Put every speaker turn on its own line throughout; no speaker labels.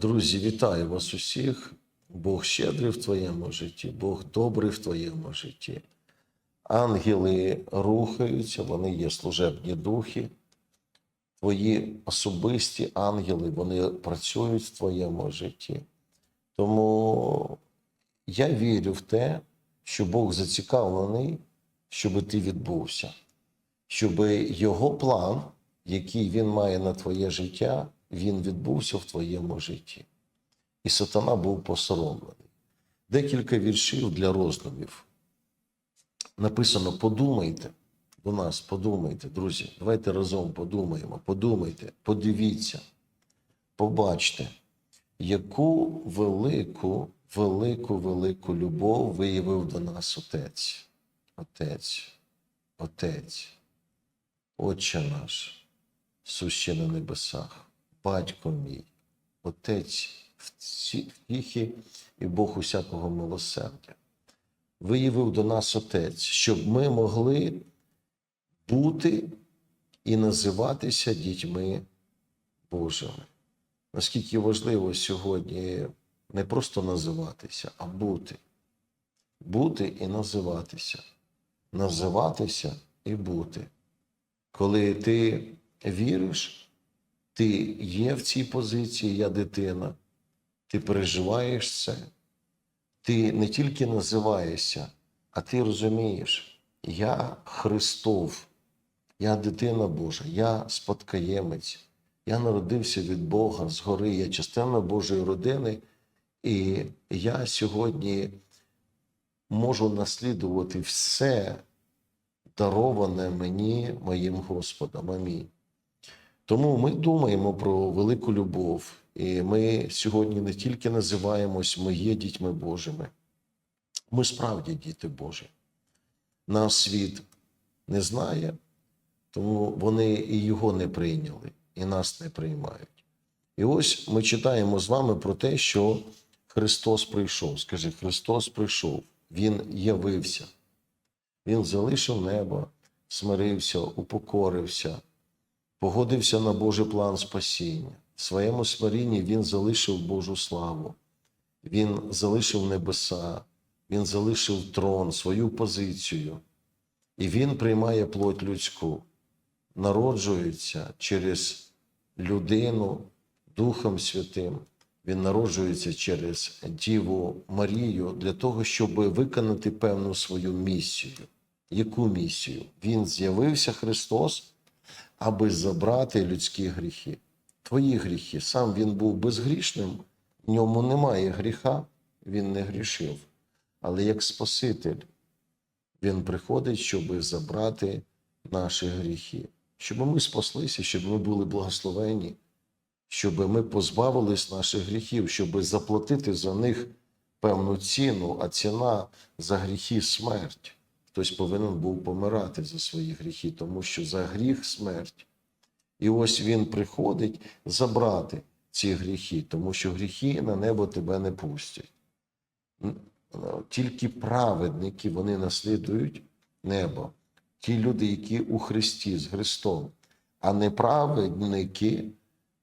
Друзі, вітаю вас усіх. Бог щедрий в твоєму житті, Бог добрий в твоєму житті. Ангели рухаються, вони є служебні духи. Твої особисті ангели, вони працюють в твоєму житті. Тому я вірю в те, що Бог зацікавлений, щоб ти відбувся, щоб його план, який він має на твоє життя, він відбувся в твоєму житті. І сатана був посоромлений. Декілька віршів для роздумів. Написано: подумайте до нас, подумайте, друзі. Давайте разом подумаємо, подумайте, подивіться, побачте, яку велику, велику, велику любов виявив до нас Отець. Отець, Отець, Отче наш, сущий на небесах, Батько мій, Отець втіхи і Бог усякого милосердя. Виявив до нас Отець, щоб ми могли бути і називатися дітьми Божими. Наскільки важливо сьогодні не просто називатися, а бути. Бути і називатися. Називатися і бути. Коли ти віриш, ти є в цій позиції, я дитина, ти переживаєш це, ти не тільки називаєшся, а ти розумієш, я Христов, я дитина Божа, я спадкоємець, я народився від Бога згори, я частина Божої родини, і я сьогодні можу наслідувати все дароване мені, моїм Господом. Амінь. Тому ми думаємо про велику любов, і ми сьогодні не тільки називаємось ми є дітьми Божими, ми справді діти Божі. Нас світ не знає, тому вони і його не прийняли, і нас не приймають. І ось ми читаємо з вами про те, що Христос прийшов. Скажи, Христос прийшов, Він явився, Він залишив небо, смирився, упокорився погодився на Божий план спасіння. В своєму смирінні Він залишив Божу славу, Він залишив небеса, Він залишив трон, свою позицію. І Він приймає плоть людську, народжується через людину Духом Святим. Він народжується через Діву Марію для того, щоб виконати певну свою місію. Яку місію? Він з'явився Христос аби забрати людські гріхи. Твої гріхи. Сам він був безгрішним, в ньому немає гріха, він не грішив. Але як Спаситель, він приходить, щоб забрати наші гріхи, щоб ми спаслися, щоб ми були благословені, щоб ми позбавились наших гріхів, щоб заплатити за них певну ціну, а ціна за гріхи смерть. Хтось повинен був помирати за свої гріхи, тому що за гріх смерть. І ось він приходить забрати ці гріхи, тому що гріхи на небо тебе не пустять. Тільки праведники вони наслідують небо, ті люди, які у Христі з Христом, а неправедники,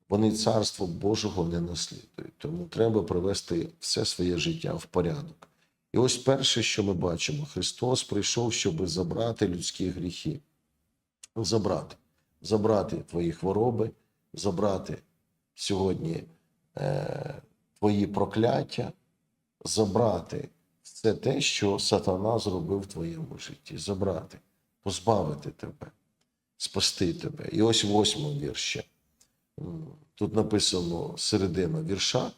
вони царство Божого не наслідують. Тому треба привести все своє життя в порядок. І ось перше, що ми бачимо, Христос прийшов, щоб забрати людські гріхи. Забрати, забрати твої хвороби, забрати сьогодні е, твої прокляття, забрати все те, що сатана зробив в твоєму житті. Забрати, позбавити тебе, спасти тебе. І ось восьмий вірші. Тут написано середина вірша.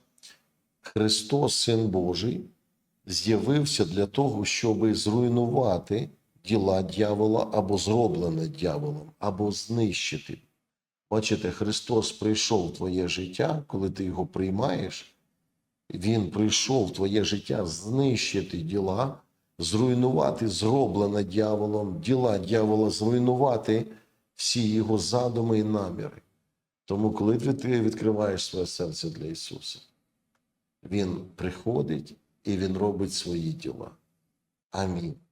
Христос, Син Божий з'явився для того, щоб зруйнувати діла дьявола або зроблене дьяволом, або знищити. Бачите, Христос прийшов в твоє життя, коли ти його приймаєш, Він прийшов в твоє життя знищити діла, зруйнувати зроблене дьяволом, діла дьявола, зруйнувати всі його задуми і наміри. Тому, коли ти відкриваєш своє серце для Ісуса, Він приходить і Він робить свої діла. Амінь.